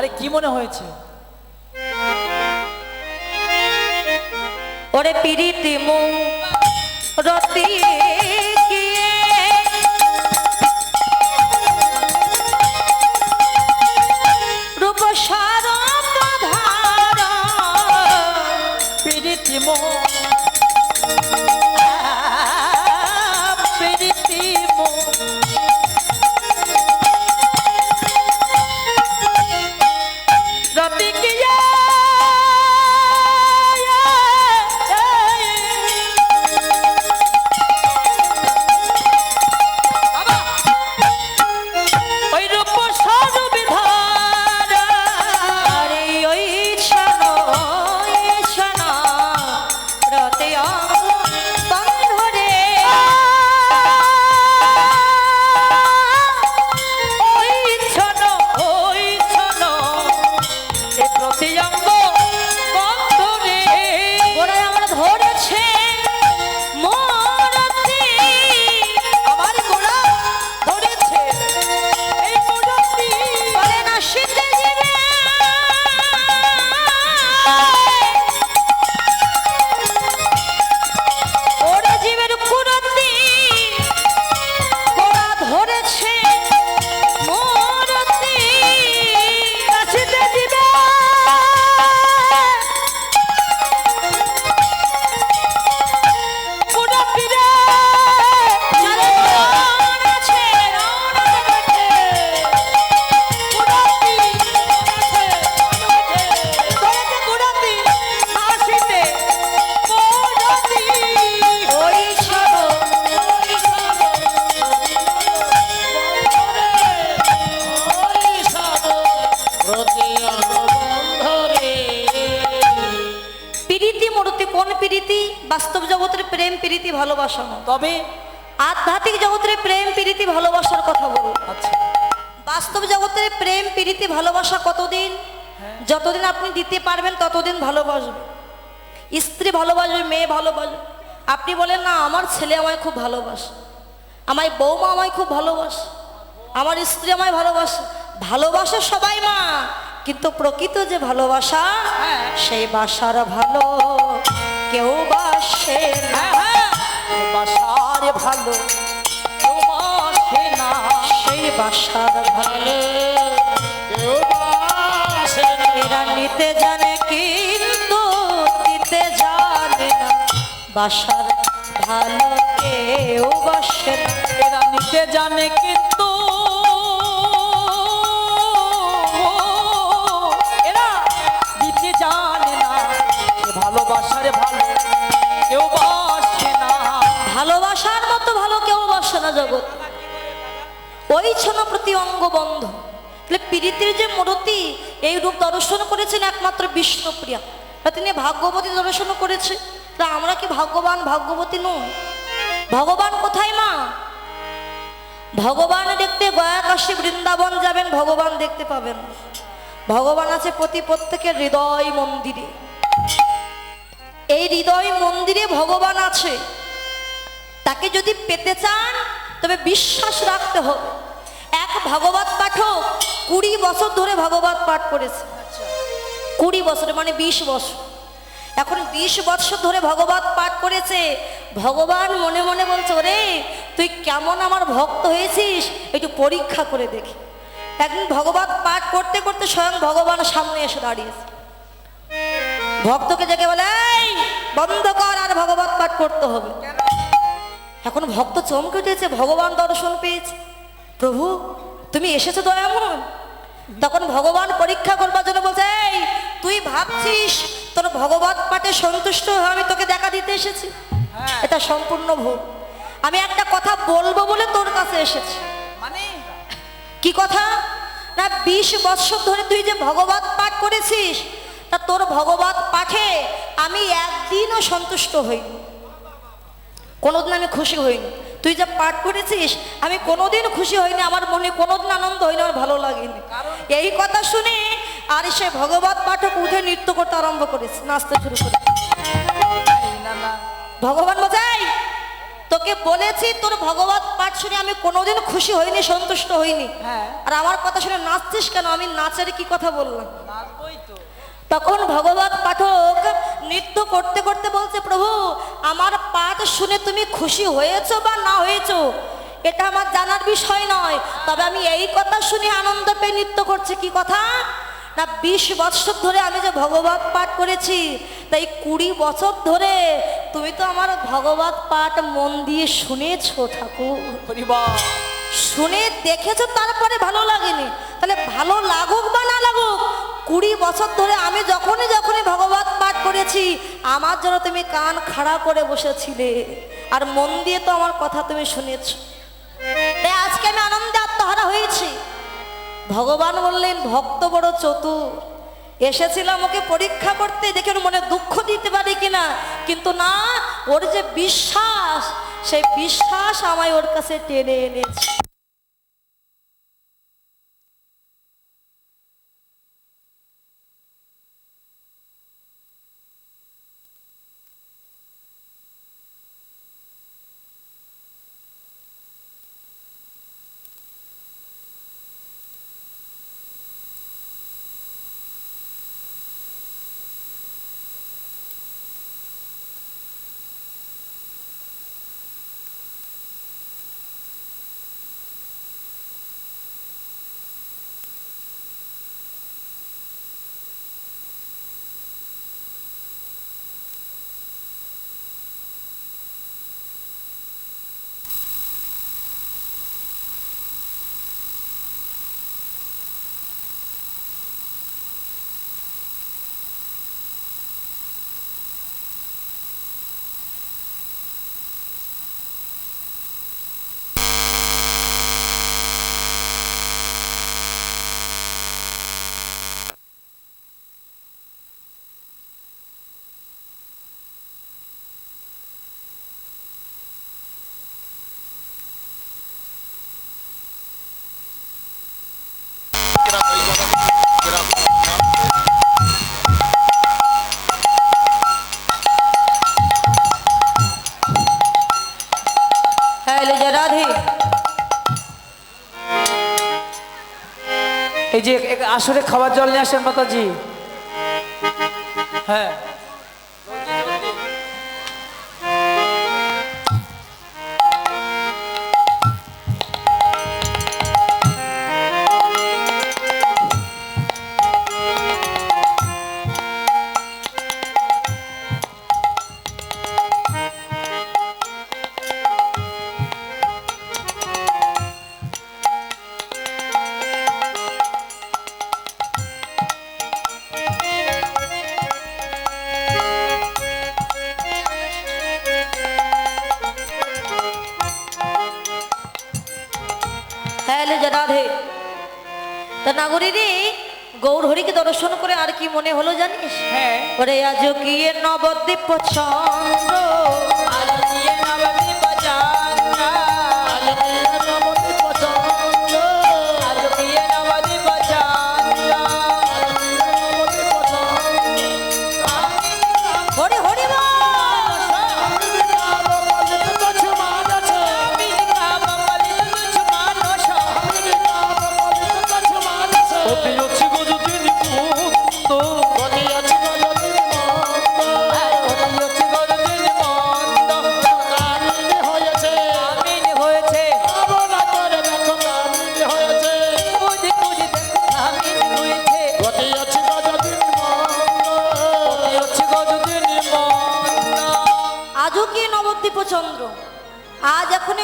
আরে কি মনে হয়েছে? ওরে পিরিতি মু রতি তবে আধ্যাত্মিক জগতের প্রেম প্রীতি ভালোবাসার কথা বলুন। আচ্ছা। বাস্তব জগতের প্রেম প্রীতি ভালোবাসা কতদিন? যতদিন আপনি দিতে পারবেন ততদিন ভালোবাসবে। স্ত্রী ভালোবাসবে মেয়ে ভালোবাসবে। আপনি বলেন না আমার ছেলে আমায় খুব ভালোবাসে। আমায় বৌমা আমায় খুব ভালোবাসে। আমার স্ত্রী আমায় ভালোবাসে। ভালোবাসে সবাই মা কিন্তু প্রকৃত যে ভালোবাসা সেই বাসার ভালো কেউ বাসে না। হ্যাঁ হ্যাঁ। বাসার ভালো কেউ বাসে না সেই বাসার ভালো। এরা নিতে জানে, কিন্তু দিতে জানে না। বাসার ভালো কেউ বাসে না এরা নিতে জানে, কিন্তু এরা দিতে জানে না। ভালোবাসার ভালো, কেউ বাসে না ভালোবাসার মতো ভালো কেউ বাসে না জগৎ। ওই ছোন প্রতি অঙ্গ বন্ধ তাহলে পীড়িতের যে মূর্তি, এই রূপ দর্শন করেছেন একমাত্র বিষ্ণুপ্রিয়া। তিনি ভাগ্যবতী দর্শন করেছে। তা আমরা কি ভাগ্যবান ভাগ্যবতী নই? ভগবান কোথায় মা? ভগবান দেখতে গয়া কাশী বৃন্দাবন যাবেন, ভগবান দেখতে পাবেন। ভগবান আছে প্রতি প্রত্যেকের হৃদয় মন্দিরে। এই হৃদয় মন্দিরে ভগবান আছে। তাকে যদি পেতে চান তবে বিশ্বাস রাখতে হবে। এক ভাগবত পাঠক কুড়ি বছর ধরে ভাগবত পাঠ করেছে। কুড়ি বছরে মানে বিশ বছর। এখন বিশ বছর ধরে ভগবত পাঠ করেছে। ভগবান মনে মনে বলছে ওরে তুই কেমন আমার ভক্ত হয়েছিস? একটু পরীক্ষা করে দেখি। একদিন ভগবত পাঠ করতে করতে স্বয়ং ভগবান সামনে এসে দাঁড়িয়েছে। ভক্তকে জেগে বলে "এই, বন্ধ কর আর ভগবত পাঠ করতে হবে। এখন ভক্ত চমকে উঠেছে ভগবান দর্শন পেয়েছে। প্রভু তুমি এসেছ দয়ামন তখন ভগবান পরীক্ষা করবার জন্য বলছে এই তুই ভাবছিস তোর ভগবত পাঠে সন্তুষ্ট হয়ে আমি তোকে দেখা দিতে এসেছি? হ্যাঁ। এটা সম্পূর্ণ ভুল। আমি একটা কথা বলব বলে তোর কাছে এসেছি। মানে? কি কথা? না বিশ বৎসর ধরে তুই যে ভগবত পাঠ করেছিস তা তোর ভগবত পাঠে আমি একদিনও সন্তুষ্ট হইনি। কোনোদিন আমি খুশি হইনি। তুই যা পাঠ করেছিস আমি কোনোদিন খুশি হইনি আমার মনে কোনোদিন আনন্দ হয়নি আমার ভালো লাগেনি। এই কথা শুনে আর সে ভগবত পাঠক উঠে নৃত্য করতে আরম্ভ করেছে নাচতে শুরু করে না না। ভগবান বোঝাই তোকে বলেছি তোর ভগবত পাঠ শুনে আমি কোনোদিন খুশি হইনি সন্তুষ্ট হইনি। হ্যাঁ। আর আমার কথা শুনে নাচছিস কেন? আমি নাচের কি কথা বললাম? তখন ভগবত পাঠক নৃত্য করতে করতে বলছে, প্রভু, আমার পাঠ শুনে তুমি খুশি হয়েছো বা না হয়েছো? এটা আমার জানার বিষয় নয়। তবে আমি এই কথা শুনে আনন্দ পেয়ে নৃত্য করছি। কি কথা? না, বিশ বছর ধরে আমি যে ভগবত পাঠ করেছি, তাই কুড়ি বছর ধরে তুমি তো আমার ভগবত পাঠ মন দিয়ে শুনেছো, ঠাকুর। শুনে দেখেছ তারপরে ভালো লাগেনি? তাহলে ভালো লাগুক বা না লাগুক, কুড়ি বছর ধরে আমি যখনই যখনই ভগবত পাঠ করেছি, আমার জন্য তুমি কান খাড়া করে বসেছিলে। আর মন দিয়ে তো আমার কথা তুমি শুনেছ। তাই আজকে আমি আনন্দে আত্মহারা হয়েছি। ভগবান বললেন, ভক্ত বড় চতুর। এসেছিলাম ওকে পরীক্ষা করতে, দেখে ওর মনে দুঃখ দিতে পারি কিনা? কিন্তু না, ওর যে বিশ্বাস সেই বিশ্বাস আমায় ওর কাছে টেনে এনেছে। এই যে আসরে খাবার জল নিয়ে আসেন মাতাজি। হ্যাঁ। মনে হলো জানিস? হ্যাঁ। ওরে আজ কি নবদ্বীপ চন্দ্র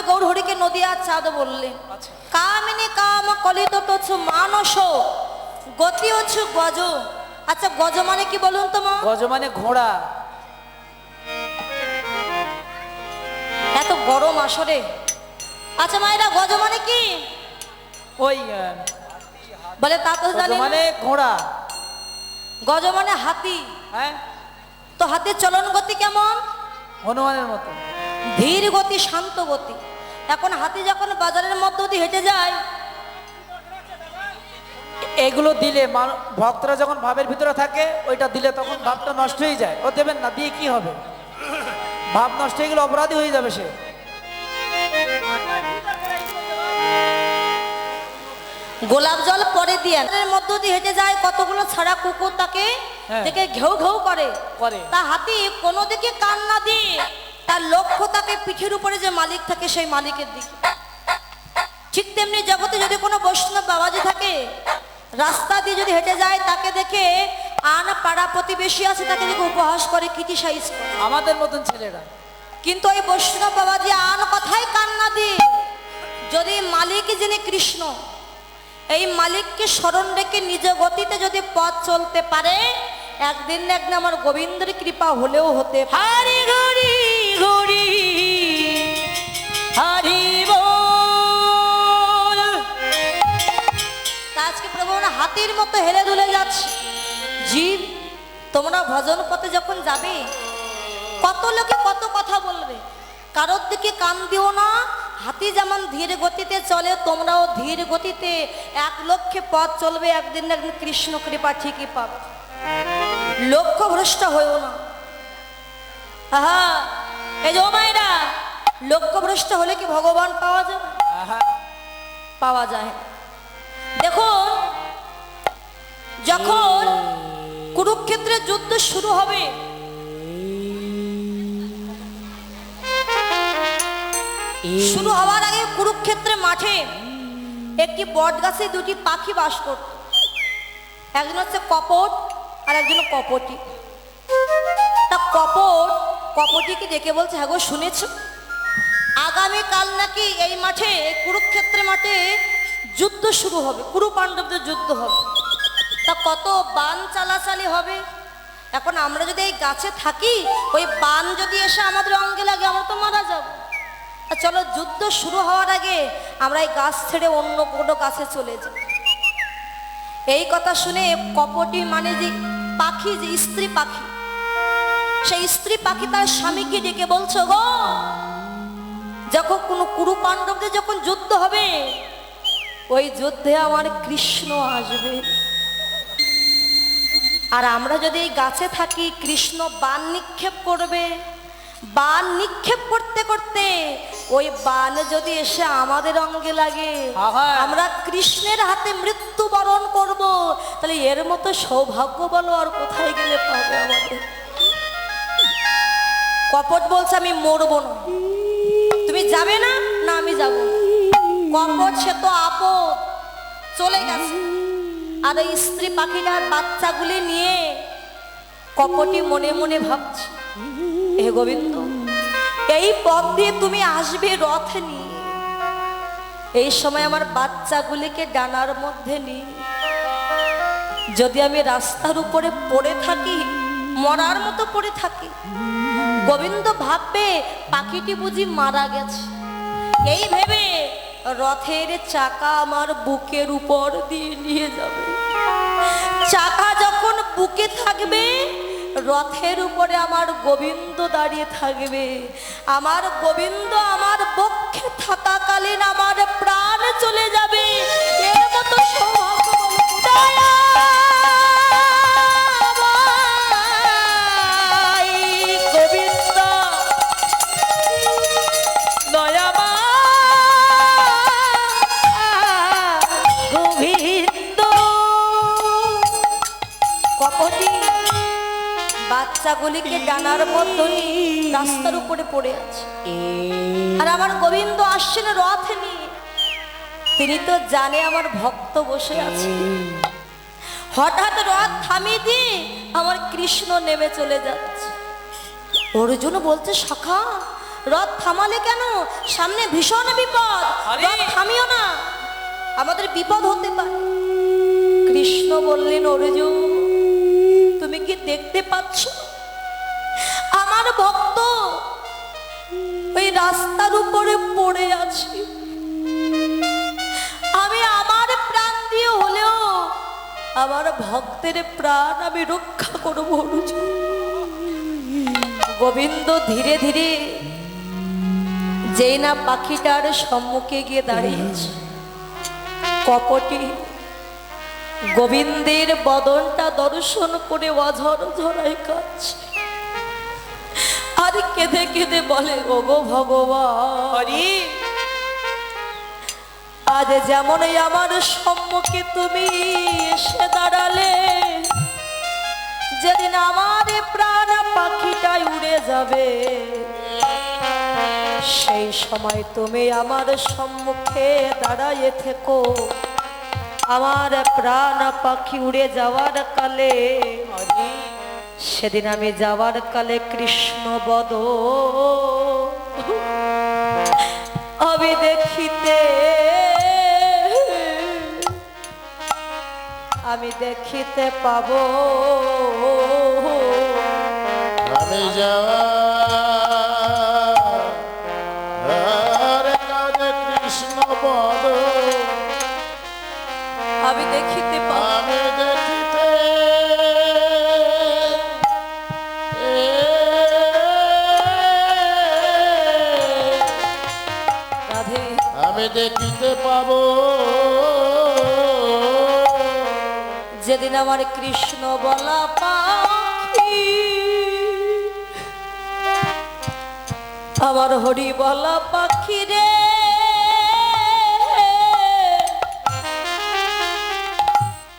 আজ এখনই গৌর হরিকে নদী আর চাঁদ বললেন আচ্ছা। কামিনী কাম কলিত তোছ মানস গতি হচ্ছে গজ। আচ্ছা গজ মানে কি বলুন তো মা? গজ মানে ঘোড়া। এত গরম আসরে। আচ্ছা মায়েরা গজ মানে কি? ওই বলে তা তো জানি মানে ঘোড়া। গজ মানে হাতি। হ্যাঁ। তো হাতির চলন গতি কেমন? হনুমানের মতো। ধীর গতি শান্ত গতি। এখন হাতি যখন বাজারের মধ্য দিয়ে হেঁটে যায় এগুলো দিলে ভক্তরা যখন ভাবের ভিতরে থাকে ওইটা দিলে তখন ভাবটা নষ্ট হয়ে যায়। ও দেবেন না দিয়ে কি হবে? ভাব নষ্ট হয়ে গেলে অপরাধী হয়ে যাবে সে। গোলাপ জল পরে দিয়ে মধ্য দিয়ে হেঁটে যায় কতগুলো ছাড়া কুকুর তাকে হ্যাঁ। থেকে ঘেউ ঘেউ করে। করে। তা হাতি কোনো দিকে কান না দিয়ে তার লক্ষ্য তাকে পিঠের উপরে যে মালিক থাকে সেই মালিকের দিকে। ঠিক তেমনি জগতে যদি কোনো বৈষ্ণব বাবাজি থাকে রাস্তা দিয়ে যদি হেঁটে যায় তাকে দেখে আন পাড়া প্রতিবেশী আছে তাকে দেখে উপহাস করে ক্রিটিসাইজ করে। আমাদের মতন ছেলেরা। কিন্তু ওই বৈষ্ণব বাবাজি আন কথাই কান্না দিয়ে যদি মালিক যিনি কৃষ্ণ এই মালিককে স্মরণ রেখে নিজ গতিতে যদি পথ চলতে পারে একদিন না একদিন আমার গোবিন্দের কৃপা হলেও হতে পারে। হাতির মতো হেলে দুলে যাচ্ছে। জীব তোমরা ভজন পথে যখন যাবে কত লোকে কত কথা বলবে। কারোর দিকে কান দিও না হাতি যেমন ধীর গতিতে চলে তোমরাও ধীর গতিতে এক লক্ষ্যে পথ চলবে একদিন না একদিন কৃষ্ণ কৃপা ঠিকই পাবে। লক্ষ্য ভ্রষ্ট হয়েও না। আহা এই যে মায়েরা লক্ষ্য ভ্রষ্ট হলে কি ভগবান পাওয়া যাবে? আহা, পাওয়া যায় দেখুন যখন কুরুক্ষেত্রের যুদ্ধ শুরু হবে, শুরু হওয়ার আগে কুরুক্ষেত্রের মাঠে একটি বট গাছে দুটি পাখি বাস করত। একজন হচ্ছে কপট আর একজন কপটি। তা কপট, কপটিকে ডেকে বলছে হ্যাঁ গো, শুনেছ? আগামীকাল নাকি এই মাঠে এই কুরুক্ষেত্রের মাঠে যুদ্ধ শুরু হবে কুরু পাণ্ডবদের যুদ্ধ হবে। তা কত বান চালাচালি হবে? এখন আমরা যদি এই গাছে থাকি, ওই বান যদি এসে আমাদের অঙ্গে লাগে, আমরা তো মারা যাব। তা চলো, যুদ্ধ শুরু হওয়ার আগে আমরা এই গাছ ছেড়ে অন্য কোনো গাছে চলে যাই। এই কথা শুনে কপটি মানে যে পাখি, যে স্ত্রী পাখি, সেই স্ত্রী পাখি তার স্বামীকে ডেকে বলছো, গো, যখন কোনো কুরু পাণ্ডবদের যখন যুদ্ধ হবে, ওই যুদ্ধে আমার কৃষ্ণ আসবে। আর আমরা যদি এই গাছে থাকি কৃষ্ণ বান নিক্ষেপ করবে। বান নিক্ষেপ করতে করতে ওই বান যদি এসে আমাদের অঙ্গে লাগে আমরা কৃষ্ণের হাতে মৃত্যুবরণ করব। তাহলে এর মতো সৌভাগ্য বলো আর কোথায় গেলে পাবে আমাদের? কপট বলছে আমি মরবো না। তুমি যাবে না? না আমি যাব। কপট সে তো আপদ। চলে গেছে। আর ওই স্ত্রী পাখিটার বাচ্চাগুলি নিয়ে কপটি মনে মনে ভাবছে হে গোবিন্দ, এই পথ দিয়ে তুমি আসবে রথ নিয়ে। এই সময় আমার বাচ্চাগুলিকে ডানার মধ্যে নিয়ে। যদি আমি রাস্তার উপরে পড়ে থাকি, মরার মতো পড়ে থাকি, গোবিন্দ ভাববে পাখিটি বুঝি মারা গেছে। এই ভেবে রথের চাকা আমার বুকের উপর দিয়ে নিয়ে যাবে। চাকা যখন বুকে থাকবে, রথের উপরে আমার গোবিন্দ দাঁড়িয়ে থাকবে। আমার গোবিন্দ আমার বক্ষে থাকাকালীন আমার প্রাণ চলে যাবে। বাচ্চাগুলিকে ডানার মতো নিয়ে রাস্তার উপরে পড়ে আছে। আর আমার গোবিন্দ আসছেন রথ নিয়ে তিনি তো জানে আমার ভক্ত বসে আছে। হঠাৎ রথ থামিয়ে দিয়ে আমার কৃষ্ণ নেমে চলে যাচ্ছে। অর্জুন বলছে সখা রথ থামালে কেন? সামনে ভীষণ বিপদ! রথ থামিও না। আমাদের বিপদ হতে পারে। কৃষ্ণ বললেন অর্জুন তুমি কি দেখতে পাচ্ছ? রাস্তার উপরে পড়ে আছি। আমি আমার প্রাণ দিয়ে হলেও আমার ভক্তের প্রাণ আমি রক্ষা করব গোবিন্দ ধীরে ধীরে যেই না পাখিটার সম্মুখে গিয়ে দাঁড়িয়েছে কপটি গোবিন্দের বদনটা দর্শন করে অঝর ঝরাই কাছে কেঁদে কেঁদে বলে ওগো ভগবান। হরি। আজ যেমনই আমার সম্মুখে তুমি এসে দাঁড়ালে যেদিন আমার প্রাণ পাখিটাই উড়ে যাবে সেই সময় তুমি আমার সম্মুখে দাঁড়াইয়ে থেকো। আমার প্রাণ পাখি উড়ে যাওয়ার কালে সেদিন আমি যাওয়ার কালে কৃষ্ণ বদ আমি দেখিতে আমি দেখিতে পাবো। আমি যাওয়ার দেখিতে পাব। যেদিন আমার কৃষ্ণ বলা পাখি, আমার হরি বলা পাখি রে।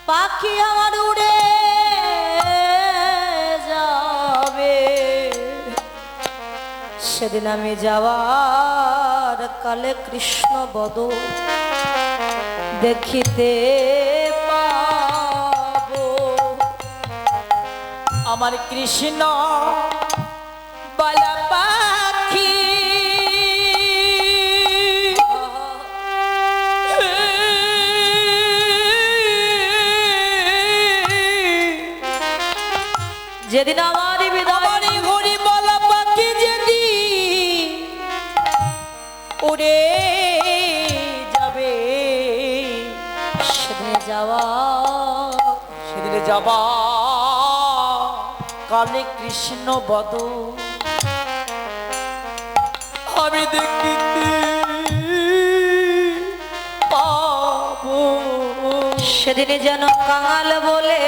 পাখি আমার উড়ে যাবে। সেদিন আমি যাওয়ার কালে কৃষ্ণ বদ দেখিতে পাব। আমার কৃষ্ণ উড়ে যাবে। সেদিনে যাওয়া, সেদিনে যাবা কালে কৃষ্ণ বদ আমি পাবো। সেদিনে যেন কাল বলে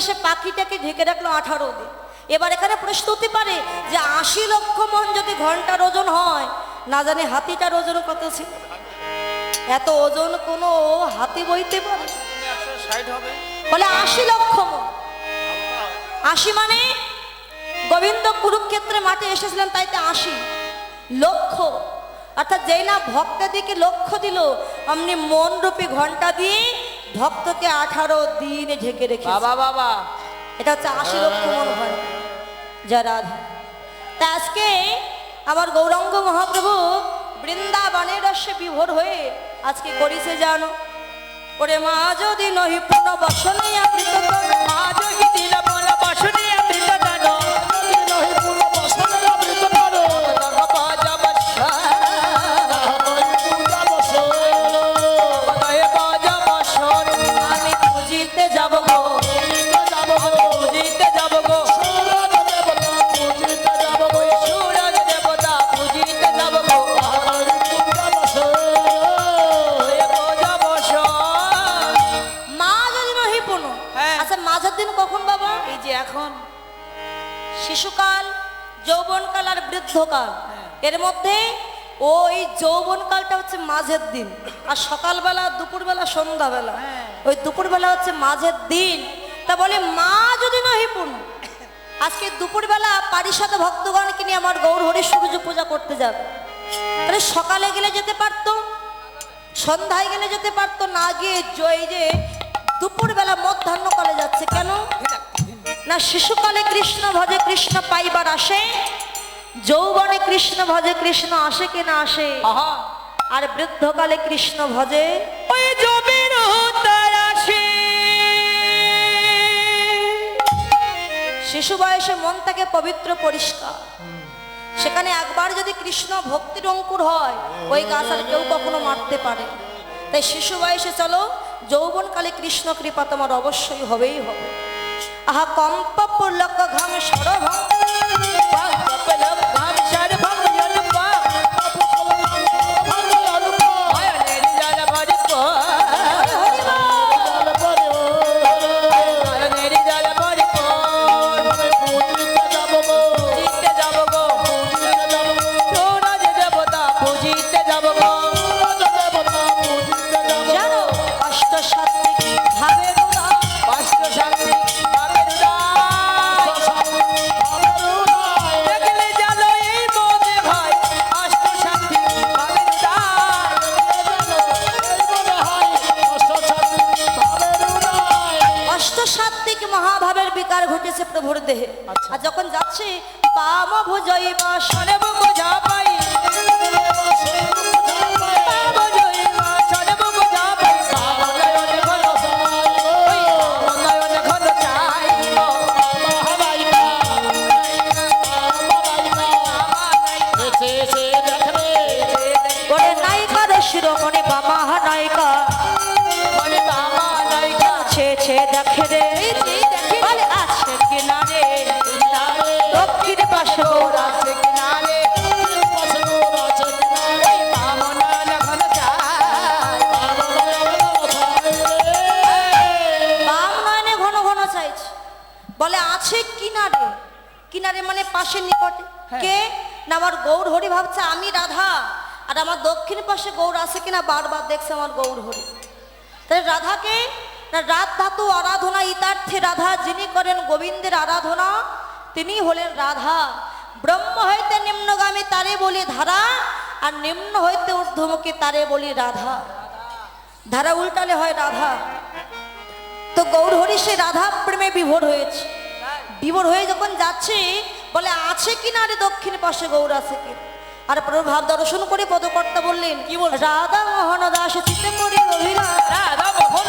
এসে পাখিটাকে ঢেকে রাখল আঠারো দিন। এবার এখানে প্রশ্ন হতে পারে যে আশি লক্ষ মন যদি ঘণ্টার ওজন হয়, না জানি হাতিটার ওজন কত ছিল? এত ওজন কোনো হাতি বইতে পারে? বলে আশি লক্ষ মন। আশি মানে গোবিন্দ কুরুক্ষেত্রে মাঠে এসেছিলেন তাইতে আশি লক্ষ। অর্থাৎ যেই না ভক্তদিকে লক্ষ্য দিল, অমনি মন রূপী ঘণ্টা দিয়ে ভক্তকে আঠারো দিন ঢেকে রেখে বাবা বাবা। এটা হচ্ছে আশি লক্ষ মন হয়। যা রাধা। তা আজকে আমার গৌরাঙ্গ মহাপ্রভু বৃন্দাবনের রসে বিভোর হয়ে আজকে করিছে জানো। ওরে মা যদি নহি পূর্ণ বসনে আবৃত মা যদি দিল ওই যৌবনকালটা হচ্ছে মাঝের দিন। আর সকালবেলা দুপুরবেলা সন্ধ্যাবেলা। ওই দুপুরবেলা হচ্ছে মাঝের দিন। তা বলে মা যদি নহি পূর্ণ আজকে দুপুরবেলা সাথে ভক্তগণকে নিয়ে আমার গৌর হরি সূর্য পূজা করতে যাবে। তাহলে সকালে গেলে যেতে পারতো সন্ধ্যায় গেলে যেতে পারতো না গিয়ে জ- এই যে দুপুরবেলা মধ্যাহ্নকালে যাচ্ছে। কেন? না শিশুকালে কৃষ্ণ ভজে কৃষ্ণ পাইবার আসে। যৌবনে কৃষ্ণ ভজে কৃষ্ণ আসে কি না আসে? আর বৃদ্ধকালে কৃষ্ণ ভজে ওই জমির শিশু বয়সে মন থাকে পবিত্র পরিষ্কার। সেখানে একবার যদি কৃষ্ণ ভক্তির অঙ্কুর হয় ওই গাছ আর কেউ কখনো মারতে পারে তাই শিশু বয়সে চলো যৌবনকালে কৃষ্ণ কৃপা তোমার অবশ্যই হবেই হবে। আহা কম্প পুলক ঘাম সরভঙ্গ ঘটেছে প্রভুর দেহে। আর যখন যাচ্ছি পাম ভুজই বা সর্ব বোঝা কিনারে মানে পাশে নিকটে কে? না আমার গৌর হরি ভাবছে আমি রাধা। আর আমার দক্ষিণ পাশে গৌর আছে কিনা বারবার দেখছে আমার গৌর হরি। তাহলে রাধাকে? না রাত ধাতু আরাধনা ইতার্থে রাধা যিনি করেন গোবিন্দের আরাধনা তিনি হলেন রাধা। ব্রহ্ম হইতে নিম্নগামী তারে বলি ধারা আর নিম্ন হইতে ঊর্ধ্বমুখী তারে বলি রাধা। ধারা উল্টালে হয় রাধা। তো গৌরহরি সে রাধা প্রেমে বিভোর হয়েছে। বিভোর হয়ে যখন যাচ্ছে বলে আছে কিনা রে দক্ষিণ পাশে গৌর আছে কি আর প্রভাব দর্শন করে পদকর্তা বললেন কি বল রাধা মোহন দাস চিতে করি রাধা মোহন